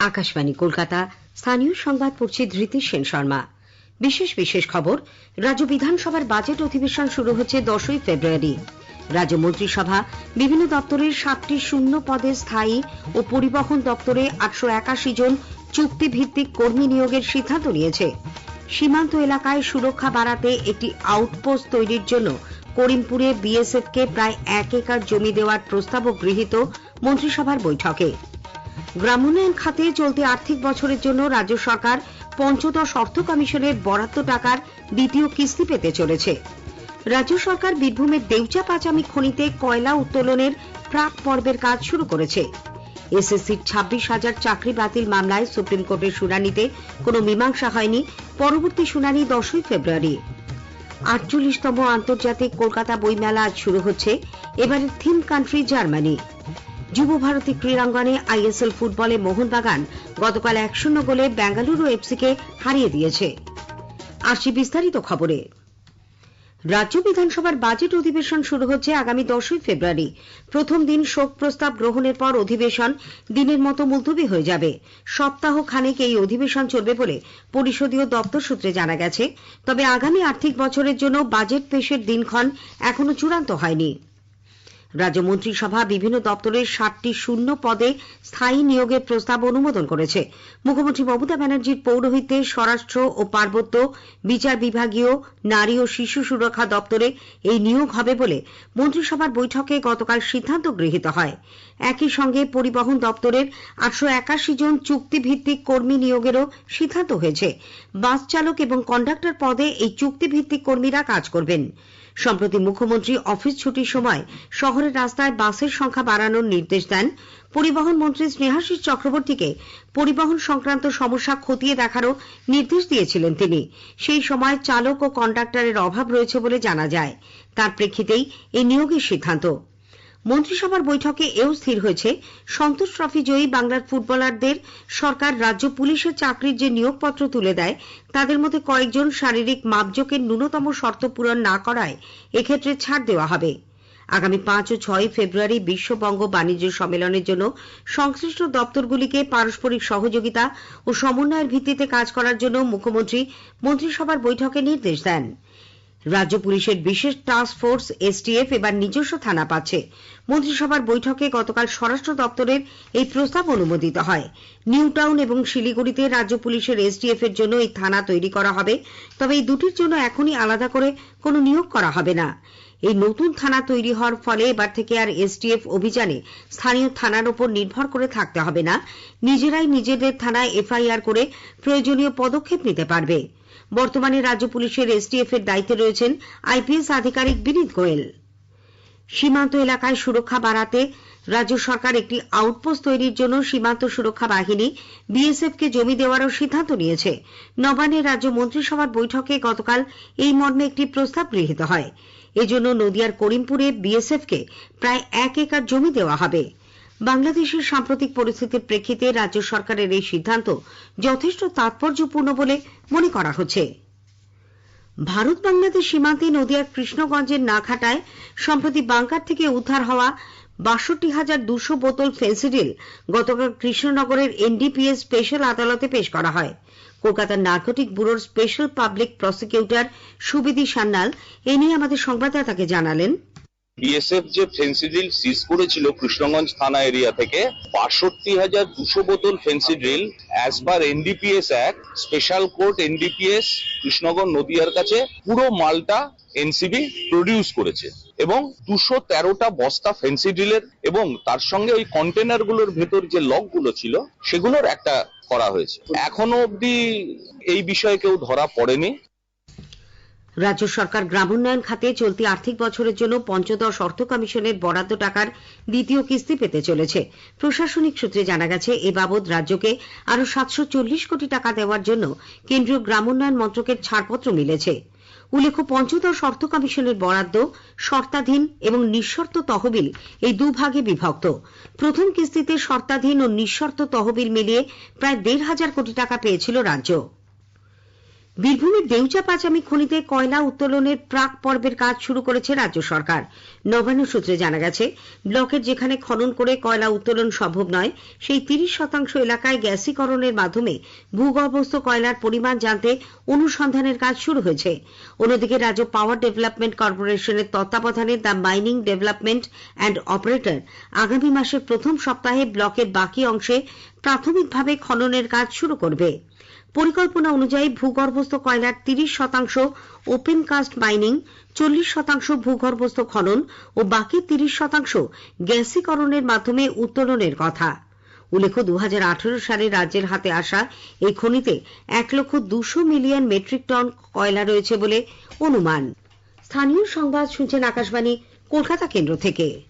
আকাশবাণী, কলকাতা। স্থানীয় সংবাদ পড়ছে ধৃতি সেন শর্মা। বিশেষ বিশেষ খবর, রাজ্য বিধানসভার বাজেট অধিবেশন শুরু হচ্ছে দশই ফেব্রুয়ারি। রাজ্য মন্ত্রিসভা, বিভিন্ন দপ্তরের সাতটি শূন্য পদে স্থায়ী ও পরিবহন দপ্তরে আটশো একাশি জন চুক্তিভিত্তিক কর্মী নিয়োগের সিদ্ধান্ত নিয়েছে। সীমান্ত এলাকায় সুরক্ষা বাড়াতে একটি আউটপোস্ট তৈরির জন্য করিমপুরে বিএসএফকে প্রায় এক একর জমি দেওয়ার প্রস্তাবও গৃহীত মন্ত্রিসভার বৈঠকে। গ্রামোন্নয়ন খাতে চলতি আর্থিক বছরের জন্য রাজ্য সরকার পঞ্চদশ অর্থ কমিশনের বরাদ্দ টাকার দ্বিতীয় কিস্তি পেতে চলেছে। রাজ্য সরকার বীরভূমের দেউচা পাচামি খনিতে কয়লা উত্তোলনের প্রাক পর্বের কাজ শুরু করেছে। এসএসসির ছাব্বিশ হাজার চাকরি বাতিল মামলায় সুপ্রিম কোর্টের শুনানিতে কোনো মীমাংসা হয়নি পরবর্তী শুনানি দশই ফেব্রুয়ারি। আটচল্লিশতম আন্তর্জাতিক কলকাতা বইমেলা আজ শুরু হচ্ছে। এবারের থিম কান্ট্রি জার্মানি। যুব ভারতী ক্রীড়াঙ্গনে আইএসএল ফুটবলে মোহনবাগান গতকাল এক শূন্য গোলে বেঙ্গালুরু এফসিকে হারিয়ে দিয়েছে। বিস্তারিত খবরে। রাজ্য বিধানসভার বাজেট অধিবেশন শুরু হচ্ছে আগামী দশই ফেব্রুয়ারি। প্রথম দিন শোক প্রস্তাব গ্রহণের পর অধিবেশন দিনের মতো মুলতবি হয়ে যাবে। সপ্তাহ খানেক এই অধিবেশন চলবে বলে পরিষদীয় দপ্তর সূত্রে জানা গেছে। তবে আগামী আর্থিক বছরের জন্য বাজেট পেশের দিনক্ষণ এখনও চূড়ান্ত হয়নি। রাজ্য মন্ত্রিসভা বিভিন্ন দপ্তরের ষাটটি শূন্য পদে স্থায়ী নিয়োগের প্রস্তাব অনুমোদন করেছে। মুখ্যমন্ত্রী মমতা ব্যানার্জির পৌরোহিত্যে স্বরাষ্ট্র ও পার্বত্য বিচার বিভাগীয় নারী ও শিশু সুরক্ষা দপ্তরে এই নিয়োগ হবে বলে মন্ত্রিসভার বৈঠকে গতকাল সিদ্ধান্ত গৃহীত হয়। একই সঙ্গে পরিবহন দপ্তরের আটশো একাশি জন চুক্তিভিত্তিক কর্মী নিয়োগেরও সিদ্ধান্ত হয়েছে। বাস চালক এবং কন্ডাক্টর পদে এই চুক্তিভিত্তিক কর্মীরা কাজ করবেন। সম্প্রতি মুখ্যমন্ত্রী অফিস ছুটির সময় শহরের রাস্তায় বাসের সংখ্যা বাড়ানোর নির্দেশ দেন। পরিবহন মন্ত্রী স্নেহাশিস চক্রবর্তীকে পরিবহন সংক্রান্ত সমস্যা খতিয়ে দেখারও নির্দেশ দিয়েছিলেন তিনি। সেই সময় চালক ও কন্ডাক্টরের অভাব রয়েছে বলে জানা যায়। তার প্রেক্ষিতেই এই নিয়োগের সিদ্ধান্ত। মন্ত্রিসভার বৈঠকে এও স্থির হয়েছে। সন্তোষ ট্রফি জয়ী বাংলার ফুটবলারদের সরকার রাজ্য পুলিশের চাকরির যে নিয়োগপত্র তুলে দেয়, তাদের মধ্যে কয়েকজন শারীরিক মাপজোকের ন্যূনতম শর্ত পূরণ না করায় এক্ষেত্রে ছাড় দেওয়া হবে। আগামী পাঁচ ও ছয় ফেব্রুয়ারি বিশ্ববঙ্গ বাণিজ্য সম্মেলনের জন্য সংশ্লিষ্ট দপ্তরগুলিকে পারস্পরিক সহযোগিতা ও সমন্বয়ের ভিত্তিতে কাজ করার জন্য মুখ্যমন্ত্রী মন্ত্রিসভার বৈঠকে নির্দেশ দেন। রাজ্য পুলিশের বিশেষ টাস্ক ফোর্স এসটিএফ এবার নিজস্ব থানা পাচ্ছে। মন্ত্রিসভার বৈঠকে গতকাল স্বরাষ্ট্র দপ্তরের এই প্রস্তাব অনুমোদিত হয়। নিউ টাউন এবং শিলিগুড়িতে রাজ্য পুলিশের এসটিএফ এর জন্য এই থানা তৈরি করা হবে। তবে এই দুটির জন্য এখনই আলাদা করে কোনো নিয়োগ করা হবে না। এই নতুন থানা তৈরি হওয়ার ফলে এবার থেকে আর এসটিএফ অভিযানে স্থানীয় থানার উপর নির্ভর করে থাকতে হবে না। নিজেরাই নিজেদের থানায় এফআইআর করে প্রয়োজনীয় পদক্ষেপ নিতে পারবে। বর্তমানে রাজ্য পুলিশের এসটিএফ এর দায়িত্বে রয়েছেন আইপিএস আধিকারিক বিনীত গোয়েল। সীমান্ত এলাকায় সুরক্ষা বাড়াতে রাজ্য সরকার একটি আউটপোস্ট তৈরির জন্য সীমান্ত সুরক্ষা বাহিনী বিএসএফ কে জমি দেওয়ারও সিদ্ধান্ত নিয়েছে। নবান্নের রাজ্য মন্ত্রিসভার বৈঠকে গতকাল এই মর্মে একটি প্রস্তাব গৃহীত হয়। এজন্য নদিয়ার করিমপুরে বিএসএফ কে প্রায় এক একর জমি দেওয়া হবে। বাংলাদেশের সাম্প্রতিক পরিস্থিতির প্রেক্ষিতে রাজ্য সরকারের এই সিদ্ধান্ত যথেষ্ট তাৎপর্যপূর্ণ বলে মনে করা হচ্ছে। ভারত বাংলাদেশ সীমান্তে নদিয়ার কৃষ্ণগঞ্জের নাখাটায় সম্প্রতি বাংকার থেকে উদ্ধার হওয়া বাষট্টি হাজার দুশো বোতল ফেন্সিডিল গতকাল কৃষ্ণনগরের এনডিপিএস স্পেশাল আদালতে পেশ করা হয়। কলকাতার নার্কোটিক ব্যুরোর special public prosecutor Subidhi Sanyal, এ নিয়ে আমাদের সংবাদদাতাকে জানালেন। বিএসএফ যে ফেন্সিডিল সিজ করেছিল কৃষ্ণগঞ্জ থানা এরিয়া থেকে, বাষট্টি হাজার দুশো বোতল Phensedyl as per NDPS act special court NDPS Krishnaganj নদিয়ার কাছে, পুরো মালটা এনসিবি প্রডিউস করেছে এবং দুশো তেরোটা বস্তা ফেন্সিডিলের এবং তার সঙ্গে ওই কন্টেনারগুলোর ভেতর যে লকগুলো ছিল, সেগুলোর একটা করা হয়েছে। এখনও অবধি এই বিষয়ে কেউ ধরা পড়েনি। রাজ্য সরকার গ্রামোন্নয়ন খাতে চলতি আর্থিক বছরের জন্য পঞ্চদশ অর্থ কমিশনের বরাদ্দ টাকার দ্বিতীয় কিস্তি পেতে চলেছে। প্রশাসনিক সূত্রে জানা গেছে, এ বাবদ রাজ্যকে আরও সাতশো চল্লিশ কোটি টাকা দেওয়ার জন্য কেন্দ্রীয় গ্রামোন্নয়ন মন্ত্রকের ছাড়পত্র মিলেছে। উল্লেখ্য, পঞ্চদশ অর্থ কমিশনের বরাদ্দ, শর্তাধীন এবং নিঃশর্ত তহবিল এই দুভাগে বিভক্ত। প্রথম কিস্তিতে শর্তাধীন ও নিঃশর্ত তহবিল মিলিয়ে প্রায় দেড় হাজার কোটি টাকা পেয়েছিল রাজ্য। বীরভূমের দেউচা পাচামি খনিতে কয়লা উত্তোলনের প্রাক পর্বের কাজ শুরু করেছে রাজ্য সরকার। নবান্ন সূত্রে জানা গেছে, ব্লকের যেখানে খনন করে কয়লা উত্তোলন সম্ভব নয়, সেই তিরিশ শতাংশ এলাকায় গ্যাসীকরণের মাধ্যমে ভূগর্ভস্থ কয়লার পরিমাণ জানতে অনুসন্ধানের কাজ শুরু হয়েছে। অন্যদিকে রাজ্য পাওয়ার ডেভেলপমেন্ট কর্পোরেশনের তত্ত্বাবধানে the mining development and operator আগামী মাসের প্রথম সপ্তাহে ব্লকের বাকি অংশে প্রাথমিকভাবে খননের কাজ শুরু করবে। পরিকল্পনা অনুযায়ী ভূগর্ভস্থ কয়লার তিরিশ শতাংশ ওপেন কাস্ট মাইনিং চল্লিশ শতাংশ ভূগর্ভস্থ খনন ও বাকি তিরিশ শতাংশ গ্যাসীকরণের মাধ্যমে উত্তোলনের কথা। উল্লেখ্য দু হাজার আঠারো সালে রাজ্যের হাতে আসা এই খনিতে এক লক্ষ দুশো মিলিয়ন মেট্রিক টন কয়লা রয়েছে বলে অনুমান। স্থানীয় সংবাদ শুনছেন আকাশবাণী, কলকাতা কেন্দ্র থেকে।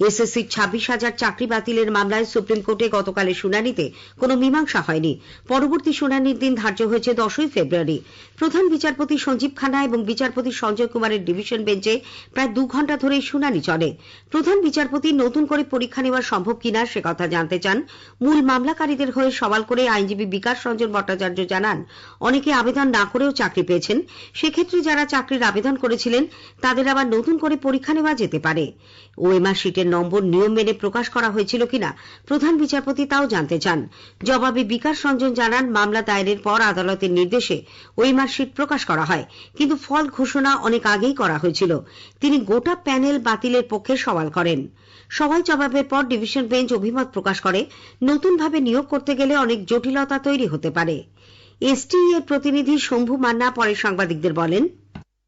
এসএসসির ছাব্বিশ হাজার চাকরি বাতিলের মামলায় সুপ্রিম কোর্টে গতকালের শুনানিতে কোনো মীমাংসা হয়নি। পরবর্তী শুনানির দিন ধার্য হয়েছে দশই ফেব্রুয়ারি। প্রধান বিচারপতি সঞ্জীব খান্না এবং বিচারপতি সঞ্জয় কুমারের ডিভিশন বেঞ্চে প্রায় দু ঘণ্টা ধরে শুনানি চলে। প্রধান বিচারপতি নতুন করে পরীক্ষা নেওয়া সম্ভব কিনা সে কথা জানতে চান। মূল মামলাকারীদের হয়ে সওয়াল করে আইনজীবী বিকাশ রঞ্জন ভট্টাচার্য জানান, অনেকে আবেদন না করেও চাকরি পেয়েছেন। সেক্ষেত্রে যারা চাকরির আবেদন করেছিলেন, তাদের আবার নতুন করে পরীক্ষা নেওয়া যেতে পারে। ওএমআর শিটের নম্বর নিয়ম মেনে প্রকাশ করা হয়েছিল কিনা প্রধান বিচারপতি তাও জানতে চান। জবাবে বিকাশ রঞ্জন জানান, মামলা দায়েরের পর আদালতের নির্দেশে ওই মার্কশিট প্রকাশ করা হয়, কিন্তু ফল ঘোষণা অনেক আগেই করা হয়েছিল। তিনি গোটা প্যানেল বাতিলের পক্ষে সওয়াল করেন। সবাই জবাবের পর ডিভিশন বেঞ্চ অভিমত প্রকাশ করে, নতুনভাবে নিয়োগ করতে গেলে অনেক জটিলতা তৈরি হতে পারে। এসটিই এর প্রতিনিধি শম্ভু মান্না পরে সাংবাদিকদের বলেন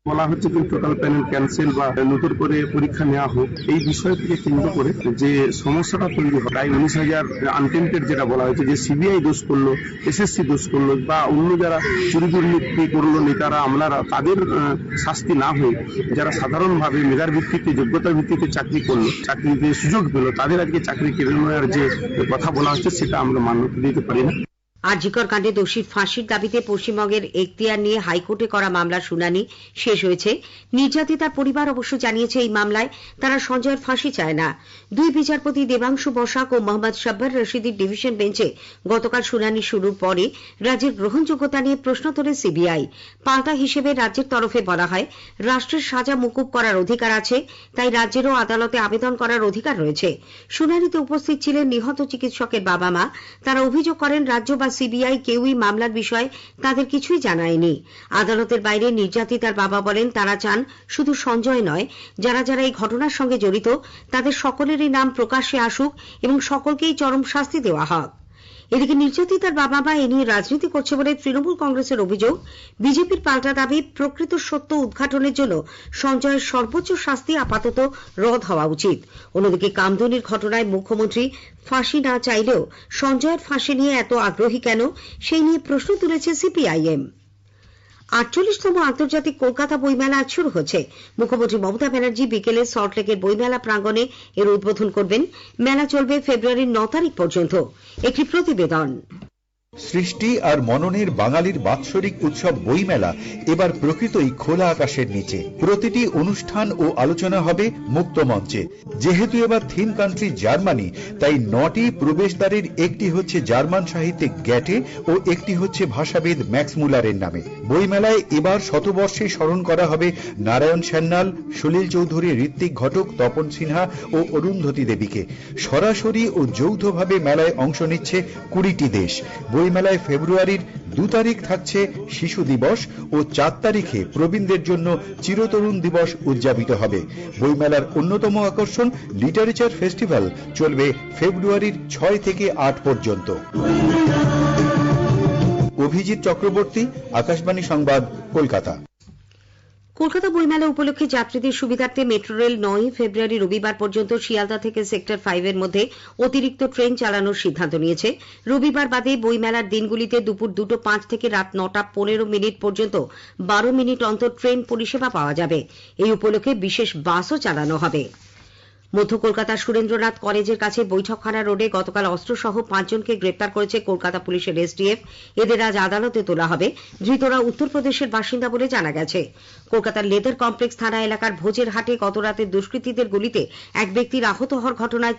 বলা হচ্ছে যে টোটাল প্যানেল ক্যান্সেল বা নতুন করে পরীক্ষা নেওয়া হোক। এই বিষয়টিকে কেন্দ্র করে যে সমস্যাটা তৈরি হয়, প্রায় উনিশ হাজার আনটেন্টেড যেটা বলা হয়েছে, যে সিবিআই দোষ করল এসএসসি দোষ করল বা অন্য যারা চুরি দুর্নীতি করল নেতারা, আমলারা, তাদের শাস্তি না হয়ে যারা সাধারণভাবে মেধার ভিত্তিতে, যোগ্যতার ভিত্তিতে চাকরি করল, চাকরিতে সুযোগ পেল, তাদের আজকে চাকরি কেড়ে নেওয়ার যে কথা বলা হচ্ছে, সেটা আমরা মান্যতা দিতে পারি না। আরজিকর কাণ্ডে দোষীর ফাঁসির দাবিতে পশ্চিমবঙ্গের এখতিয়ার নিয়ে হাইকোর্টে করা মামলার শুনানি শেষ হয়েছে। নির্যাতিতার পরিবার অবশ্য জানিয়েছে এই মামলায় তারা সঞ্জয়ের ফাঁসি চায় না। দুই বিচারপতি দেবাংশু বসাক ও মোহাম্মদ সাব্বার রশিদির ডিভিশন বেঞ্চে গতকাল শুনানি শুরুর পরে রাজ্যের গ্রহণযোগ্যতা নিয়ে প্রশ্ন তোলে সিবিআই। পাল্টা হিসেবে রাজ্যের তরফে বলা হয়, রাষ্ট্রের সাজা মুকুব করার অধিকার আছে, তাই রাজ্যেরও আদালতে আবেদন করার অধিকার রয়েছে। শুনানিতে উপস্থিত ছিলেন নিহত চিকিৎসকের বাবা মা। তারা অভিযোগ করেন রাজ্য বা সিবিআই কেউই মামলার বিষয়ে তাদের কিছুই জানায়নি। আদালতের বাইরে নির্যাতিতার বাবা বলেন, তারা চান শুধু সঞ্জয় নয়, যারা যারা এই ঘটনার সঙ্গে জড়িত, তাদের সকলেরই নাম প্রকাশ্যে আসুক এবং সকলকেই চরম শাস্তি দেওয়া হোক। এদিকে নির্যাতিতার বাবা মা এ নিয়ে রাজনীতি করছে বলে তৃণমূল কংগ্রেসের অভিযোগ। বিজেপির পাল্টা দাবি প্রকৃত সত্য উদ্ঘাটনের জন্য সঞ্জয়ের সর্বোচ্চ শাস্তি আপাতত রদ হওয়া উচিত। অন্যদিকে কামদুনির ঘটনায় মুখ্যমন্ত্রী ফাঁসি না চাইলেও সঞ্জয়ের ফাঁসি নিয়ে এত আগ্রহী কেন? সেই নিয়ে প্রশ্ন তুলেছে সিপিআইএম। আটচল্লিশতম আন্তর্জাতিক কলকাতা বইমেলা আজ শুরু হচ্ছে। মুখ্যমন্ত্রী মমতা ব্যানার্জি বিকেলে সল্টলেকের বইমেলা প্রাঙ্গণে এর উদ্বোধন করবেন। মেলা চলবে ফেব্রুয়ারির ন তারিখ পর্যন্ত। একটি প্রতিবেদন। সৃষ্টি আর মননের বাঙালির বাৎসরিক উৎসব বইমেলা এবার প্রকৃতই খোলা আকাশের নিচে। প্রতিটি অনুষ্ঠান ও আলোচনা হবে মুক্ত মঞ্চে। যেহেতু এবার থিম কান্ট্রি জার্মানি, তাই নটি প্রবেশদ্বারের একটি হচ্ছে জার্মান সাহিত্যিক গ্যাটে ও একটি হচ্ছে ভাষাবিদ ম্যাক্স মুলারের নামে। বইমেলায় এবার শতবর্ষে স্মরণ করা হবে নারায়ণ সান্যাল সলিল চৌধুরী ঋত্বিক ঘটক, তপন সিনহা ও অরুন্ধতী দেবীকে। সরাসরি ও যৌথভাবে মেলায় অংশ নিচ্ছে কুড়িটি দেশ। বইমেলায় ফেব্রুয়ারির দু তারিখ থাকছে শিশু দিবস ও চার তারিখে প্রবীণদের জন্য চিরতরুণ দিবস উদযাপিত হবে। বইমেলার অন্যতম আকর্ষণ লিটারেচার ফেস্টিভ্যাল চলবে ফেব্রুয়ারির ছয় থেকে আট পর্যন্ত। অভিজিৎ চক্রবর্তী, আকাশবাণী সংবাদ, কলকাতা। কলকাতা বইমেলা উপলক্ষে যাত্রীদের সুবিধার্থে মেট্রো রেল নয় ফেব্রুয়ারি রবিবার পর্যন্ত শিয়ালদা থেকে সেক্টর ফাইভের মধ্যে অতিরিক্ত ট্রেন চালানোর সিদ্ধান্ত নিয়েছে। রবিবার বাদে বইমেলার দিনগুলিতে দুপুর দুটো পাঁচ থেকে রাত নটা পনেরো মিনিট পর্যন্ত বারো মিনিট অন্তর ট্রেন পরিষেবা পাওয়া যাবে। এই উপলক্ষে বিশেষ বাসও চালানো হবে। মধ্য কলকাতার সুরেন্দ্রনাথ কলেজের কাছে বৈঠকখানা রোডে গতকাল অস্ত্রসহ পাঁচজনকে গ্রেপ্তার করেছে কলকাতা পুলিশের এসডিএফ। এদের আজ আদালতে তোলা হবে। ধৃতরা উত্তরপ্রদেশের বাসিন্দা বলে জানা গেছে। কলকাতার লেদার কমপ্লেক্স থানা এলাকার ভোজের হাটে গতরাতে দুষ্কৃতীদের গুলিতে এক ব্যক্তির আহত হওয়ার ঘটনায়